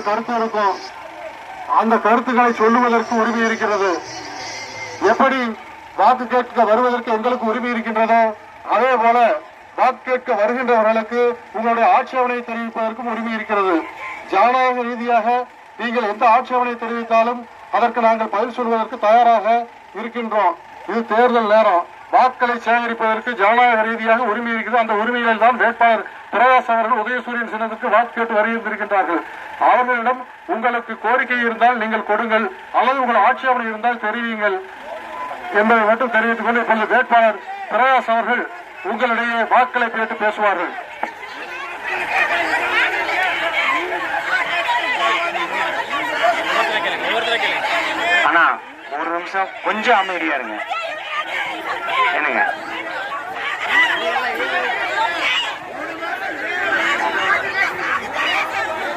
கருத்து இருக்கும். அந்த கருத்துக்களை சொல்லுவதற்கு உரிமை இருக்கிறது. எப்படி வாக்கு கேட்க வருவதற்கு எங்களுக்கு உரிமை இருக்கின்றதோ அதே போல வாக்கு கேட்க வருகின்றவர்களுக்கு உங்களுடைய ஆட்சேபனை தெரிவிப்பதற்கும் உரிமை இருக்கிறது. ஜனநாயக ரீதியாக நீங்கள் எந்த ஆட்சேபனை தெரிவித்தாலும் அதற்கு நாங்கள் பதில் சொல்வதற்கு தயாராக இருக்கின்றோம். இது தேர்தல் நேரம். வாக்களை சேகரிப்பதற்கு ஜனநாயக ரீதியாக உரிமை இருக்குது அந்த உரிமையில் தான் வேட்பாளர் பிரகாஷ் அவர்கள் உதயசூரியன் சின்னத்துக்கு வாக்கு கேட்டு வருகின்றிருக்கின்றார்கள். அவர்களிடம் உங்களுக்கு கோரிக்கை இருந்தால் நீங்கள் கொடுங்கள். அல்லது உங்கள் ஆட்சேபனை இருந்தால் தெரிவியுங்கள் என்பதை மட்டும் தெரிவித்துக் கொண்டு இப்பொழுது வேட்பாளர் பிரகாஷ் அவர்கள் உங்களிடையே வாக்களை கேட்டு பேசுவார்கள். அண்ணா ஒரு நிமிஷம். கொஞ்சம் அமைதியா இருங்க. என்னங்க?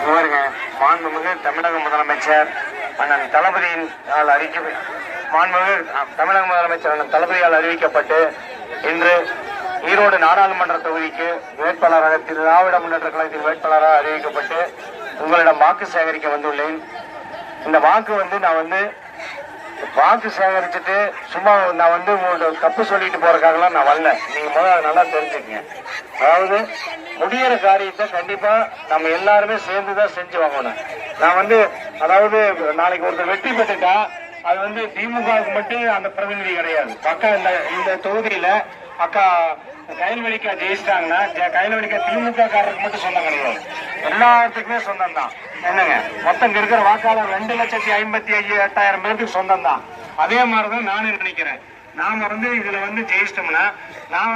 பாருங்க மாண்புமிகு தமிழக முதலமைச்சர் அண்ணன் தளபதியின் அறிக்கை மாண்புமிகு தமிழக முதலமைச்சர் அண்ணன் தளபதியால் அறிவிக்கப்பட்டு இன்று ஈரோடு நாடாளுமன்ற தொகுதிக்கு வேட்பாளராக திரு திராவிட முன்னேற்ற கழகத்தின் வேட்பாளராக அறிவிக்கப்பட்டு உங்களிடம் வாக்கு சேகரிக்க வந்துள்ளேன். இந்த வாக்கு வந்து நான் வந்து வாக்கு சேகரிச்சுட்டு சும்மா நான் வந்து உங்கள்ட்ட தப்பு சொல்லிட்டு போறதுக்காகலாம் நான் வரல. நீங்க முதல்ல நல்லா தெரிஞ்சுக்கங்க. அதாவது முடியிற காரியத்தை கண்டிப்பா நம்ம எல்லாருமே சேர்ந்து தான் செஞ்சு வாங்கணும். நான் வந்து அதாவது நாளைக்கு ஒருத்தர் வெற்றி பெற்றுட்டா அது வந்து திமுகவுக்கு மட்டும் அந்த பிரதிநிதி கிடையாது. அக்கா இந்த இந்த தொகுதியில அக்கா கைல்வெளிக்கா ஜெயிச்சிட்டாங்கன்னா ஜெ- கைல்வெளிக்கா திமுக காரருக்கு மட்டும் சொந்தம் கிடையாது. எல்லாத்துக்குமே சொந்தம் தான் என்னங்க? மொத்தம் இங்க இருக்கிற வாக்காளர் ரெண்டு லட்சத்தி ஐம்பத்தி ஐந்து எட்டாயிரம் பேருக்கு சொந்தம் தான் அதே மாதிரிதான் நானும் நினைக்கிறேன். நாம வந்து இதுல வந்து ஜெயிச்சிட்டோம்னா நாம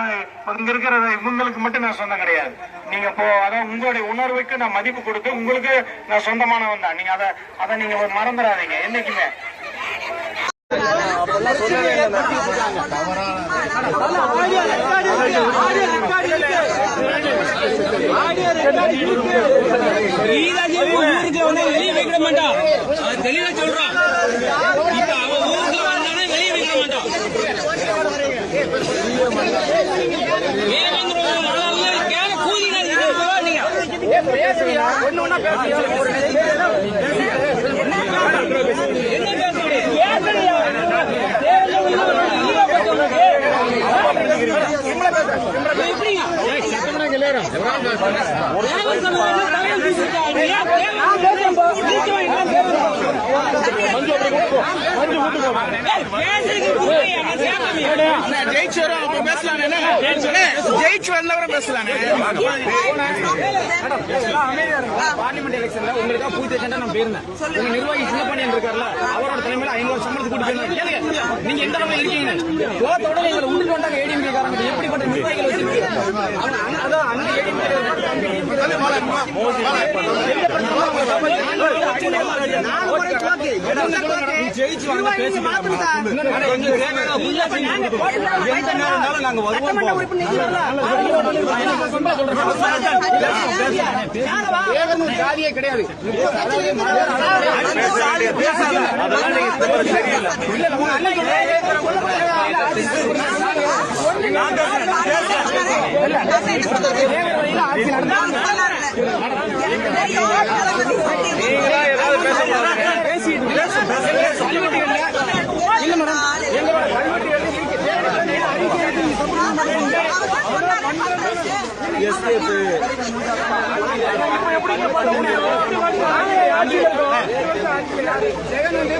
இங்க இருக்கிற இவங்களுக்கு மட்டும் நான் சொந்தம் கிடையாது. நீங்க இப்போ அதான் உங்களுடைய உணர்வுக்கு நான் மதிப்பு கொடுத்து உங்களுக்கு நான் சொந்தமானவன் தான். நீங்க அதை அதை நீங்க மறந்துடாதீங்க. என்னைக்குமே. தவறான ஊருக்கு வந்து வெளியே வைக்க மாட்டான் தெளிவா சொல்றான் இப்ப அவன் ஊருக்கு வந்தானே வெளியே வைக்க மாட்டான் ஏன் வந்துருவாங்க நாளாக கேட்க கூதிக்கிறாங்க நீங்க என்ன பேசுறீங்க எப்படிங்க ஜெயிச்சு வந்தவரை பேசலாம் பார்லிமெண்ட் எலெக்ஷன்ல உங்களுக்காக பூஜை சென்டா நான் போயிருந்தேன் உங்க நிர்வாகி சின்ன பாண்டியன் இருக்கார்ல அவரோட தலைமையில ஐநூறு சம்பளத்துக்கு கூட்டி போயிருந்தேன் நீங்க எந்த அளவுக்கு இருக்கீங்க? கோத்தோட எங்களை ஜாதியே கிடையாது இல்ல மேடம் எங்களோட கல்வெட்டுகள் ஜெகன் வந்து